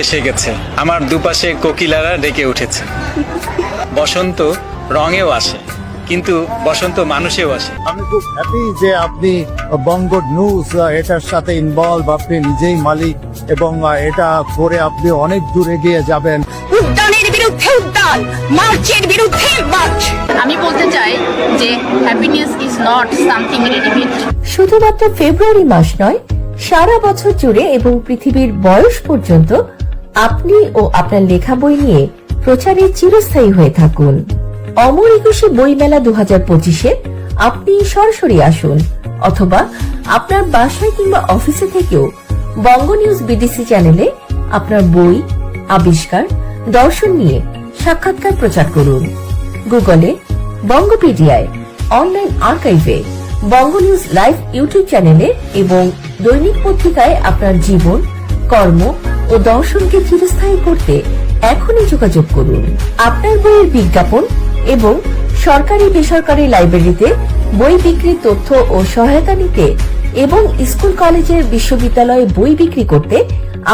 এসে গেছে। আমার দুপাশে কোকিলারা ডেকে উঠেছে। বসন্ত রঙেও আসে কিন্তু বসন্ত মানুষেও আসে। আমি খুব হ্যাপি যে আপনি বঙ্গ নিউজ এটার সাথে ইনভলভ আপনি নিজেই মালিক এবং এটা করে আপনি অনেক দূর এগিয়ে যাবেন। উদ্যানের বিরুদ্ধে উদ্যান মার্চের বিরুদ্ধে মার্চ। আমি বলতে চাই যে happiness is not something readymade শুধুমাত্র ফেব্রুয়ারি মাস নয় সারা বছর জুড়ে এবং পৃথিবীর বয়স পর্যন্ত আপনি ও আপনার লেখা বই নিয়ে প্রচারে চিরস্থায়ী হয়ে থাকুন। অমর একুশে বইমেলা দু হাজার পঁচিশে আপনি সরাসরি আসুন অথবা আপনার বাসায় কিংবা অফিসে থেকেও বঙ্গ নিউজ বিডিসি চ্যানেলে আপনার বই, আবিষ্কার, দর্শন নিয়ে সাক্ষাৎকার প্রচার করুন। গুগলে বঙ্গপিডিয়ায়, অনলাইন আর্কাইভে বঙ্গ নিউজ লাইভ ইউটিউব চ্যানেলে এবং দৈনিক পত্রিকায় আপনার জীবন, কর্ম ও দর্শনকে চিরস্থায়ী করতে এখনই যোগাযোগ করুন। আপনার বইয়ের বিজ্ঞাপন এবং সরকারি বেসরকারি লাইব্রেরিতে বই বিক্রির তথ্য ও সহায়তা নিতে এবং স্কুল কলেজের বিশ্ববিদ্যালয়ে বই বিক্রি করতে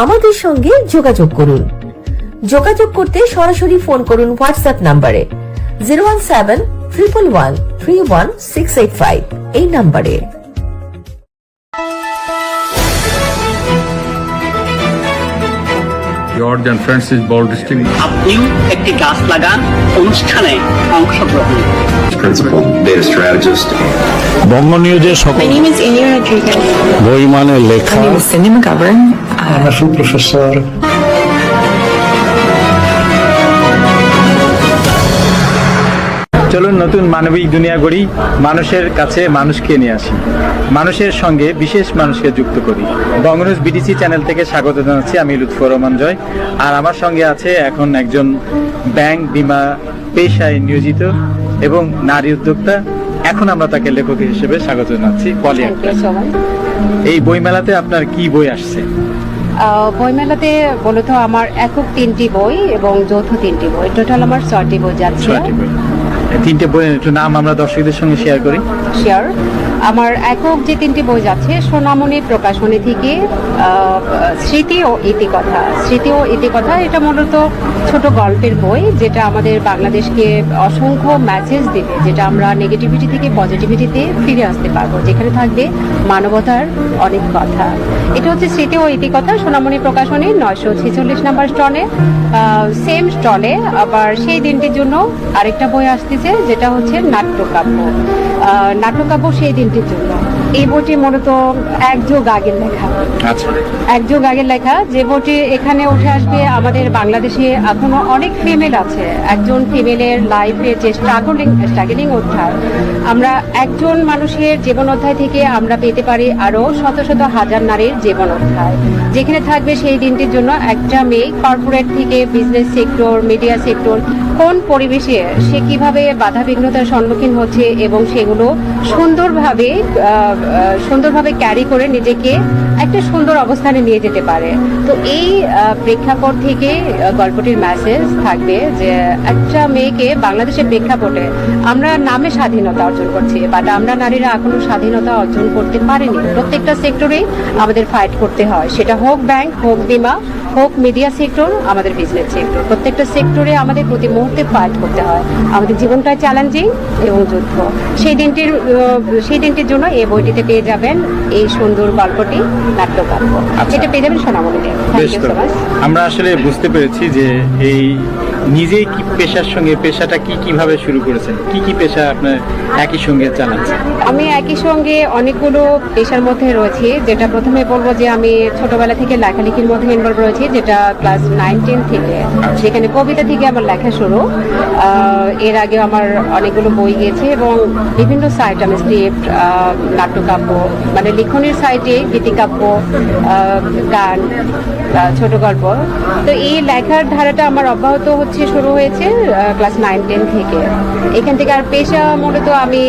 আমাদের সঙ্গে যোগাযোগ করুন। যোগাযোগ করতে সরাসরি ফোন করুন হোয়াটসঅ্যাপ নাম্বারে zero one seven triple one three one six eight five এই নাম্বারে। জর্জ অ্যান্ড ফ্রান্সিস বল ডিস্ট্রিক্ট আপনিও একটি গাছ লাগান অনুষ্ঠানে অংশগ্রহণ। Principal data strategist. বঙ্গ নিউজের সকল My name is বই মানে লেখা। My name চলুন নতুন মানবিক দুনিয়া গড়ি মানুষের কাছে মানুষকে নিয়ে আসি। মানুষের সঙ্গে বিশেষ মানুষকে যুক্ত করি। বঙ্গনুজ বিডিসি চ্যানেল থেকে স্বাগত জানাচ্ছি আমি লুৎফর রহমান জয়। আর আমার সঙ্গে আছে এখন একজন ব্যাংক বিমা পেশায় নিয়োজিত এবং নারী উদ্যোক্তা। এখন আমরা তাকে লেখক হিসেবে স্বাগত জানাচ্ছি পলি এই বইমেলাতে আপনার কি বই আসছে? বইমেলাতে মূলত আমার একক তিনটি বই এবং যৌথ তিনটি বই। টোটাল আমার ছয়টি বই যাচ্ছে। তিনটে বইয়ের একটু নাম আমরা দর্শকদের সঙ্গে শেয়ার করি। শেয়ার আমার একক যে তিনটি বই যাচ্ছে, সোনামণি প্রকাশনী থেকে স্মৃতি ও ইতিকথা। স্মৃতি ও ইতিকথা এটা মূলত ছোট গল্পের বই যেটা আমাদের বাংলাদেশকে অসংখ্য মেসেজ দেবে, যেটা আমরা নেগেটিভিটি থেকে পজিটিভিটিতে ফিরে আসতে পারব, যেখানে থাকবে মানবতার অনেক কথা। এটা হচ্ছে স্মৃতি ও ইতিকথা, সোনামণি প্রকাশনী নয়শো ছেচল্লিশ নাম্বার স্টলে। সেম স্টলে, আবার সেই দিনটির জন্য আরেকটা বই আসতেছে, যেটা হচ্ছে নাট্যকাব্য। নাট্যকাব্য সেই দিনটির জন্য এই বইটি মূলত এক যুগ আগের লেখা। আচ্ছা। এক যুগ আগের লেখা যে বইটি এখানে উঠে আসবে আমাদের বাংলাদেশে এখনও অনেক ফিমেল আছে। একজন ফিমেলের লাইফে যে স্ট্রাগলিং স্ট্রাগলিং অধ্যায় আমরা একজন মানুষের জীবন অধ্যায় থেকে আমরা পেতে পারি আরও শত শত হাজার নারীর জীবন অধ্যায়। যেখানে থাকবে সেই দিনটির জন্য একটা মেয়ে কর্পোরেট থেকে বিজনেস সেক্টর মিডিয়া সেক্টর কোন পরিবেশে সে কীভাবে বাধা বিঘ্নতার সম্মুখীন হচ্ছে এবং সেগুলো সুন্দরভাবে সুন্দরভাবে ক্যারি করে নিজেকে একটা সুন্দর অবস্থানে নিয়ে যেতে পারে। তো এই প্রেক্ষাপট থেকে গল্পটির মেসেজ থাকবে যে একটা মেয়েকে বাংলাদেশের প্রেক্ষাপটে আমরা নামে স্বাধীনতা অর্জন করছি বাট আমরা নারীরা এখনও স্বাধীনতা অর্জন করতে পারিনি। প্রত্যেকটা সেক্টরেই আমাদের ফাইট করতে হয়। সেটা হোক ব্যাংক হোক বিমা, হোক মিডিয়া সেক্টর আমাদের বিজনেস সেক্টর প্রত্যেকটা সেক্টরে আমাদের প্রতি মুহূর্তে ফাইট করতে হয়। আমাদের জীবনটা চ্যালেঞ্জিং এবং যুদ্ধ। সেই দিনটির সেই দিনটির জন্য এই বইটিতে পেয়ে যাবেন এই সুন্দর গল্পটি। নাট্যকাব্য আচ্ছা। এটা পেয়ে যাবেন আমরা আসলে বুঝতে পেরেছি যে এই নিজেই কি পেশার সঙ্গে, পেশাটা কি কীভাবে শুরু করেছেন? কি কি পেশা আপনার একই সঙ্গে চালাচ্ছেন? আমি একই সঙ্গে অনেকগুলো পেশার মধ্যে রয়েছি। যেটা প্রথমে বলব যে আমি ছোটবেলা থেকে লেখালেখির মধ্যে ইনভলভ রয়েছি, যেটা ক্লাস নাইন টেন থেকে। যেখানে কবিতা থেকে আমার লেখা শুরু। এর আগে আমার অনেকগুলো বই গিয়েছে এবং বিভিন্ন সাইট আমি স্ক্রিপ্ট নাট্যকাব্য মানে লিখনের সাইটে গীতিকাব্য গান ছোট গল্প তো এই লেখার ধারাটা আমার অব্যাহত হচ্ছে, শুরু হয়েছে ক্লাস নাইন টেন থেকে। এখান থেকে আর পেশা মূলত আমি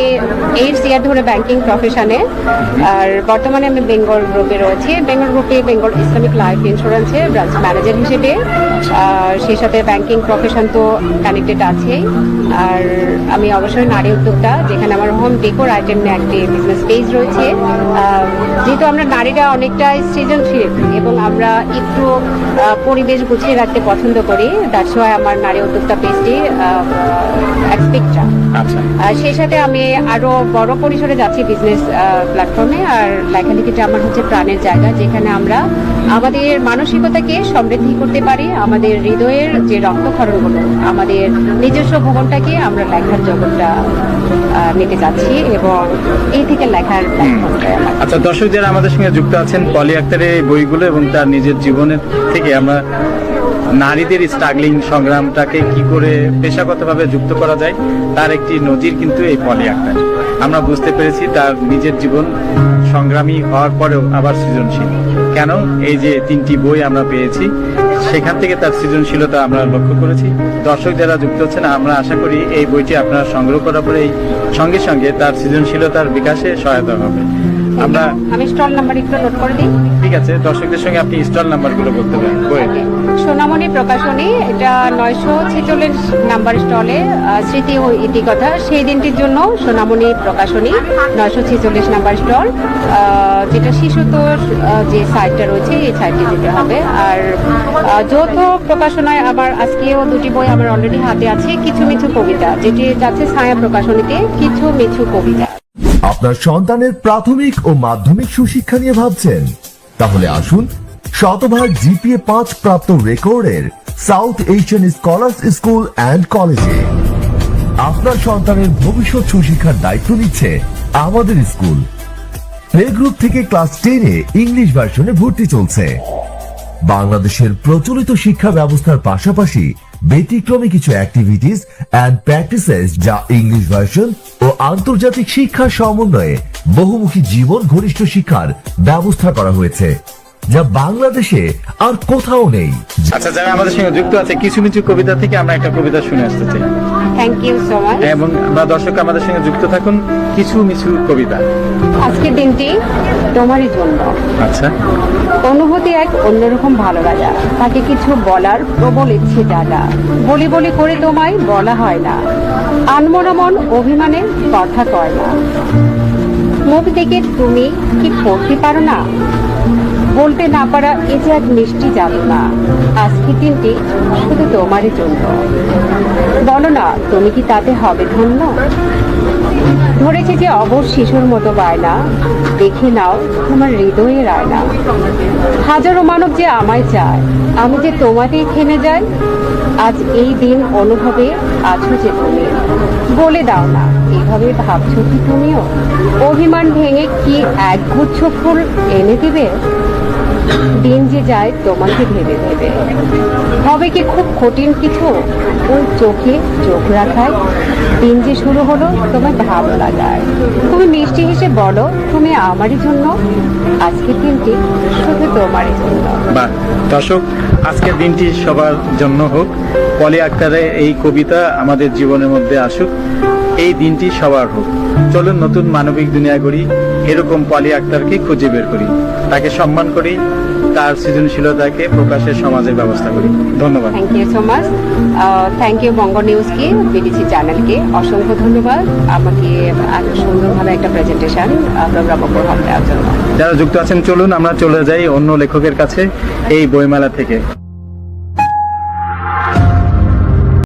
এইট ইয়ার ধরে ব্যাংকিং প্রফেশনে আর বর্তমানে আমি বেঙ্গল গ্রুপে রয়েছি। বেঙ্গল গ্রুপে বেঙ্গল ইসলামিক লাইফ ইন্স্যুরেন্সে ব্রাঞ্চ ম্যানেজার হিসেবে। সেই সাথে ব্যাংকিং প্রফেশন তো কানেক্টেড আছেই। আর আমি অবশ্যই নারী উদ্যোক্তা, যেখানে আমার হোম ডেকোর আইটেম নিয়ে একটি বিজনেস পেজ রয়েছে। যেহেতু আমরা নারীরা অনেকটা সৃজনশীল এবং আমরা একটু পরিবেশ গুছিয়ে রাখতে পছন্দ করি তার ওয়াই আমার নারী উদ্যোক্তা পেজটি এক্সপেক্টটা আচ্ছা। আর সেই সাথে আমি আরও বড় পরিসরে যাচ্ছি বিজনেস প্ল্যাটফর্মে আর লেখালেখিটা আমার হচ্ছে প্রাণের জায়গা যেখানে আমরা আমাদের মানসিকতাকে সমৃদ্ধি করতে পারি আমাদের হৃদয়ের যে রক্তক্ষরণগুলো আমাদের নিজস্ব ভবনটাকে আমরা লেখার জগৎটা নিতে যাচ্ছি এবং এই থেকে লেখার আচ্ছা দর্শক যারা আমাদের সঙ্গে যুক্ত আছেন পলি আক্তারের এই বইগুলো এবং তার নিজের জীবনের থেকে আমরা নারীদের স্ট্রাগলিং সংগ্রামটাকে কি করে পেশাগতভাবে যুক্ত করা যায়, তার একটি নজির কিন্তু এই পলি আক্তার। আমরা বুঝতে পেরেছি তার নিজের জীবন সংগ্রামী হওয়ার পরেও আবার সৃজনশীল। কেন? এই যে তিনটি বই আমরা পেয়েছি, সেখান থেকে তার সৃজনশীলতা আমরা লক্ষ্য করেছি। দর্শক যারা যুক্ত হচ্ছেন আমরা আশা করি এই বইটি আপনারা সংগ্রহ করার পরে সঙ্গে সঙ্গে তার সৃজনশীলতার বিকাশে সহায়তা হবে। আমরা আমি স্টল নাম্বার একটু নোট করে দিই। ঠিক আছে দর্শকদের সঙ্গে আপনি স্টল নাম্বারগুলো বলতে পারেন। বইয়ের। সোনামণি প্রকাশনী এটা নয়শো ছেচল্লিশ নাম্বার স্টলে স্মৃতি ও ইতিকথা সেই দিনটির জন্য সোনামণি প্রকাশনী নয়শো ছেচল্লিশ নাম্বার স্টল যেটা শিশুতোষ যে সাইটটা রয়েছে এই সাইটে যেতে হবে। আর যৌথ প্রকাশনায় আমার আজকেও দুটি বই আমার অলরেডি হাতে আছে কিছু মিছু কবিতা যেটি যাচ্ছে ছায়া প্রকাশনীতে কিছু মিছু কবিতা। আপনার সন্তানের প্রাথমিক ও মাধ্যমিক সুশিক্ষা নিয়ে ভাবছেন? তাহলে আসুন, শতভাগ জিপিএ পাঁচ প্রাপ্ত রেকর্ডের South Asian scholars school and কলেজে আপনার সন্তানের ভবিষ্যৎ সুশিক্ষার দায়িত্ব নিচ্ছে আমাদের স্কুল। প্লে গ্রুপ থেকে ক্লাস টেনে ইংলিশ ভার্সনে ভর্তি চলছে। বাংলাদেশের প্রচলিত শিক্ষা ব্যবস্থার পাশাপাশি ব্যতিক্রমী কিছু অ্যাক্টিভিটিস অ্যান্ড প্র্যাকটিসেস যা ইংলিশ ভার্সন ও আন্তর্জাতিক শিক্ষার সমন্বয়ে বহুমুখী জীবন ঘনিষ্ঠ শিক্ষার ব্যবস্থা করা হয়েছে, যা বাংলাদেশে আর কোথাও নেই। আচ্ছা যারা আমাদের সঙ্গে যুক্ত আছে, কিছু কিছু কবিতা থেকে আমরা একটা কবিতা শুনে আসতে চাই। থ্যাংক ইউ সো মাচ এবং আমরা দর্শক আমাদের সঙ্গে যুক্ত থাকুন। কিছু মিছু কবিতা। আজকের দিনটি তোমারই জন্য। আচ্ছা। অনুভূতি এক অন্যরকম ভালো লাগা তাকে কিছু বলার প্রবল ইচ্ছে জাগা। বলি বলি করে তোমায় বলা হয় না। আনমনা মন অভিমানে কথা কয় না। মুখ দেখে তুমি কি পড়তে পারো না? বলতে না পারা এ যে এক মিষ্টি জানো না আজকের দিনটি শুধু তোমারই জন্য। বলো না, তুমি কি তাতে হবে ধন্য? ধরেছে যে অবশ শিশুর মতো বায়না। দেখে নাও তোমার হৃদয়ের আয়না। হাজারো মানব যে আমায় চায়, আমি যে তোমাতেই থেমে যাই। আজ এই দিন অনুভবে আছো যে তুমি। বলে দাও না, এভাবে ভাবছ কি তুমিও? অভিমান ভেঙে কি একগুচ্ছ ফুল এনে দিবে? দিন যে যায়, তোমাকে ভেবে ভেবে। হবে কি খুব কঠিন কিছু? ওই চোখে চোখ রাখায়। দিন যে শুরু হলো, তোমার ভালো লাগায়। তুমি মিষ্টি হেসে বলো, তুমি আমারই জন্য? আজকের দিনটি শুধু তোমারই জন্য। দর্শক, আজকের দিনটি সবার জন্য হোক। পলি আক্তারের এই কবিতা আমাদের জীবনের মধ্যে আসুক। এই দিনটি সবার হোক। চলুন নতুন মানবিক দুনিয়া গড়ি। এরকম পলি আক্তারকে খুঁজে বের করি। তাকে সম্মান করি তার সৃজনশীলতাকে প্রকাশের সমাজের ব্যবস্থা করি। ধন্যবাদ। Thank you so much thank you Banga নিউজকে বিবিসি চ্যানেলকে অসংখ্য ধন্যবাদ। আমাকে এত সুন্দরভাবে একটা প্রেজেন্টেশন প্রোগ্রাম উপহার দেওয়ার জন্য। যারা যুক্ত আছেন চলুন আমরা চলে যাই অন্য লেখকের কাছে এই বইমেলা থেকে।